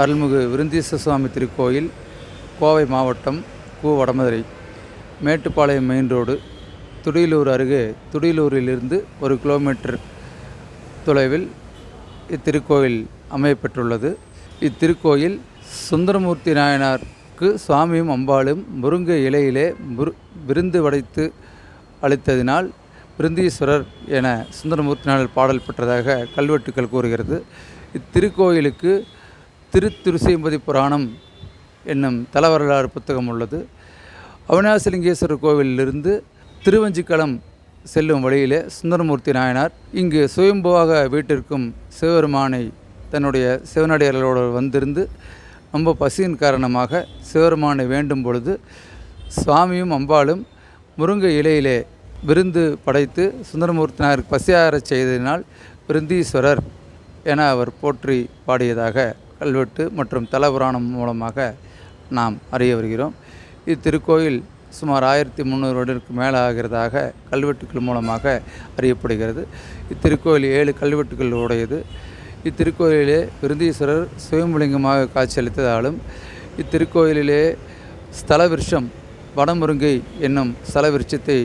அருள்மிகு விருந்தீஸ்வர சுவாமி திருக்கோயில் கோவை மாவட்டம் கு. வடமதுரை மேட்டுப்பாளையம் மெயின் ரோடு துடியலூர் அருகே துடியலூரிலிருந்து ஒரு கிலோமீட்டர் தொலைவில் இத்திருக்கோயில் அமையப்பெற்றுள்ளது. இத்திருக்கோயில் சுந்தரமூர்த்தி நாயனாருக்கு சுவாமியும் அம்பாளும் முருங்கை இலையிலே முரு விருந்து வடைத்து அளித்ததினால் பிருந்தீஸ்வரர் என சுந்தரமூர்த்தி நாயனர் பாடல் பெற்றதாக கல்வெட்டுக்கள் கூறுகிறது. இத்திருக்கோயிலுக்கு திருத்திருசைம்பதி புராணம் என்னும் தலவரலாறு புத்தகம் உள்ளது. அவினாசலிங்கேஸ்வரர் கோவிலிருந்து திருவஞ்சிக்களம் செல்லும் வழியிலே சுந்தரமூர்த்தி நாயனார் இங்கு சுயம்புவாக வீட்டிற்கும் சிவபெருமானை தன்னுடைய சிவனடியார்களோடு வந்திருந்து ரொம்ப பசியின் காரணமாக சிவபெருமானை வேண்டும் பொழுது சுவாமியும் அம்பாளும் முருங்கை இலையிலே விருந்து படைத்து சுந்தரமூர்த்தி நாயர் பசியாரச் செய்ததினால் விருந்தீஸ்வரர் என அவர் போற்றி பாடியதாக கல்வெட்டு மற்றும் தலபுராணம் மூலமாக நாம் அறிய வருகிறோம். இத்திருக்கோயில் சுமார் ஆயிரத்தி முந்நூறு வருடங்களுக்கு மேலே ஆகிறதாக கல்வெட்டுக்கள் மூலமாக அறியப்படுகிறது. இத்திருக்கோயில் ஏழு கல்வெட்டுகள் உடையது. இத்திருக்கோயிலே விருந்தீஸ்வரர் சுயம்புலிங்கமாக காட்சியளித்ததாலும் இத்திருக்கோயிலிலே ஸ்தலவிருஷம் வடமுருங்கை என்னும் ஸ்தலவிருஷத்தை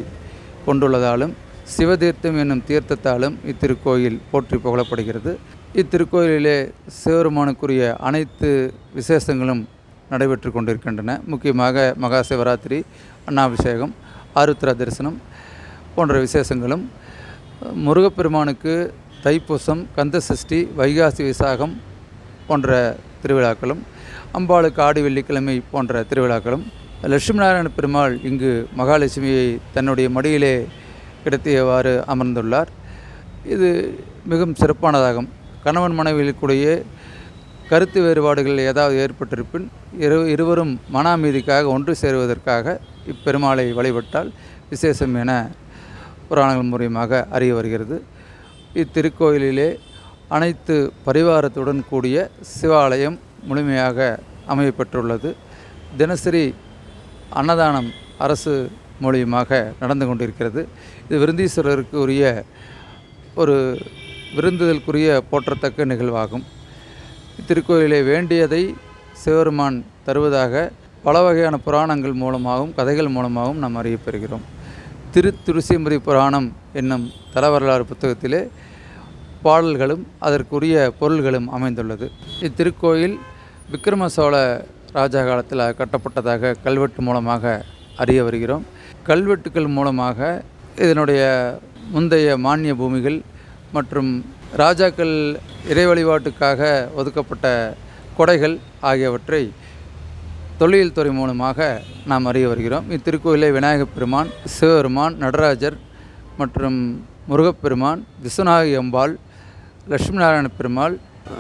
கொண்டுள்ளதாலும் சிவதீர்த்தம் என்னும் தீர்த்தத்தாலும் இத்திருக்கோயில் போற்றி புகழப்படுகிறது. இத்திருக்கோயிலிலே சிவபெருமானுக்குரிய அனைத்து விசேஷங்களும் நடைபெற்று கொண்டிருக்கின்றன. முக்கியமாக மகா சிவராத்திரி அன்னாபிஷேகம் ஆருத்ரா தரிசனம் போன்ற விசேஷங்களும் முருகப்பெருமானுக்கு தைப்பூசம் கந்த சஷ்டி வைகாசி விசாகம் போன்ற திருவிழாக்களும் அம்பாளுக்கு ஆடி வெள்ளிக்கிழமை போன்ற திருவிழாக்களும் லட்சுமி நாராயண பெருமாள் இங்கு மகாலட்சுமியை தன்னுடைய மடியிலே கிடத்தியவாறு அமர்ந்துள்ளார். இது மிகவும் சிறப்பானதாகும். கணவன் மனைவிகளுக்குடைய கருத்து வேறுபாடுகள் ஏதாவது ஏற்பட்டிருப்பின் இரு இருவரும் மன அமைதிக்காக ஒன்று சேருவதற்காக இப்பெருமாளை வழிபட்டால் விசேஷம் என புராணங்கள் மூலியமாக அறிய வருகிறது. இத்திருக்கோயிலிலே அனைத்து பரிவாரத்துடன் கூடிய சிவாலயம் முழுமையாக அமையப்பெற்றுள்ளது. தினசரி அன்னதானம் அரசு மூலியமாக நடந்து கொண்டிருக்கிறது. இது விருந்தீஸ்வரருக்கு உரிய ஒரு விருந்துதலுக்குரிய போற்றத்தக்க நிகழ்வாகும். இத்திருக்கோயிலே வேண்டியதை சிவருமான் தருவதாக பல வகையான புராணங்கள் மூலமாகவும் கதைகள் மூலமாகவும் நாம் அறியப்பெறுகிறோம் திரு புராணம் என்னும் தலவரலாறு புத்தகத்திலே பாடல்களும் அதற்குரிய பொருள்களும் அமைந்துள்ளது. இத்திருக்கோயில் விக்ரம சோழ ராஜா காலத்தில் கட்டப்பட்டதாக கல்வெட்டு மூலமாக அறிய வருகிறோம். கல்வெட்டுக்கள் மூலமாக இதனுடைய முந்தைய மானிய பூமிகள் மற்றும் ராஜாக்கள் இறை வழிபாட்டுக்காக ஒதுக்கப்பட்ட கொடைகள் ஆகியவற்றை தொல்லியல் துறை மூலமாக நாம் அறிய வருகிறோம். இத்திருக்கோயிலை விநாயகப் பெருமான் சிவபெருமான் நடராஜர் மற்றும் முருகப்பெருமான் விஸ்வநாயகி அம்பாள் லட்சுமி நாராயண பெருமாள்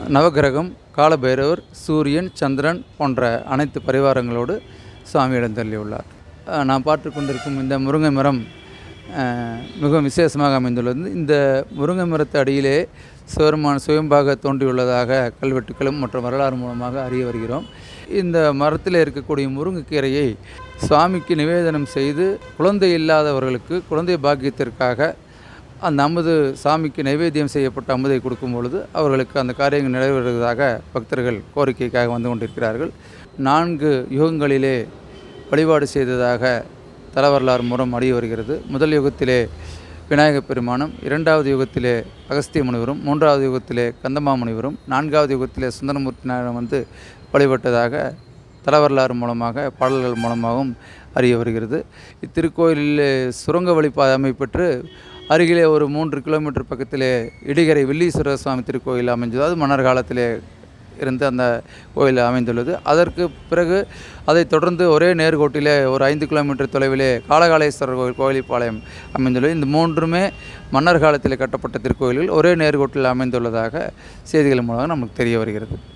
நவகிரகம் காலபைரவர் சூரியன் சந்திரன் போன்ற அனைத்து பரிவாரங்களோடு சுவாமி தள்ளியுள்ளார். நாம் பார்த்து கொண்டிருக்கும் இந்த முருங்கை மரம் மிகவும் விசேஷமாக அமைந்துள்ளது. இந்த முருங்கை மரத்து அடியிலே சிவருமான் சுயம்பாக தோன்றியுள்ளதாக கல்வெட்டுக்களும் மற்றும் வரலாறு மூலமாக அறிய வருகிறோம். இந்த மரத்தில் இருக்கக்கூடிய முருங்கைக்கீரையை சுவாமிக்கு நிவேதனம் செய்து குழந்தை இல்லாதவர்களுக்கு குழந்தை பாக்கியத்திற்காக அந்த அமுது சாமிக்கு நைவேத்தியம் செய்யப்பட்ட அமுதை கொடுக்கும் பொழுது அவர்களுக்கு அந்த காரியங்கள் நிறைவேறுவதாக பக்தர்கள் கோரிக்கைக்காக வந்து கொண்டிருக்கிறார்கள். நான்கு யுகங்களிலே வழிபாடு செய்ததாக தலவரலாறு மூலம் அறிய வருகிறது. முதல் யுகத்திலே விநாயகப் பெருமானும் இரண்டாவது யுகத்திலே அகஸ்திய முனிவரும் மூன்றாவது யுகத்திலே கந்தமா முனிவரும் நான்காவது யுகத்திலே சுந்தரமூர்த்தி நாயகம் வந்து வழிபட்டதாக தலவரலாறு மூலமாக பாடல்கள் மூலமாகவும் அறிய வருகிறது. இத்திருக்கோயிலில் சுரங்க வழிபாதை அமைப்பெற்று அருகிலே ஒரு மூன்று கிலோமீட்டர் பக்கத்திலே இடிகரை வில்லீஸ்வரர் சுவாமி திருக்கோயில் அமைஞ்சது அது மன்னர் காலத்திலே இருந்து அந்த கோயில் அமைந்துள்ளது. அதற்கு பிறகு அதைத் தொடர்ந்து ஒரே நேர்கோட்டிலே ஒரு ஐந்து கிலோமீட்டர் தொலைவிலே காலகாலேஸ்வரர் கோயில் கோயிலிப்பாளையம் அமைந்துள்ளது. இந்த மூன்றுமே மன்னர் காலத்தில் கட்டப்பட்ட திருக்கோயில்கள் ஒரே நேர்கோட்டில் அமைந்துள்ளதாக செய்திகள் மூலமாக நமக்கு தெரிய வருகிறது.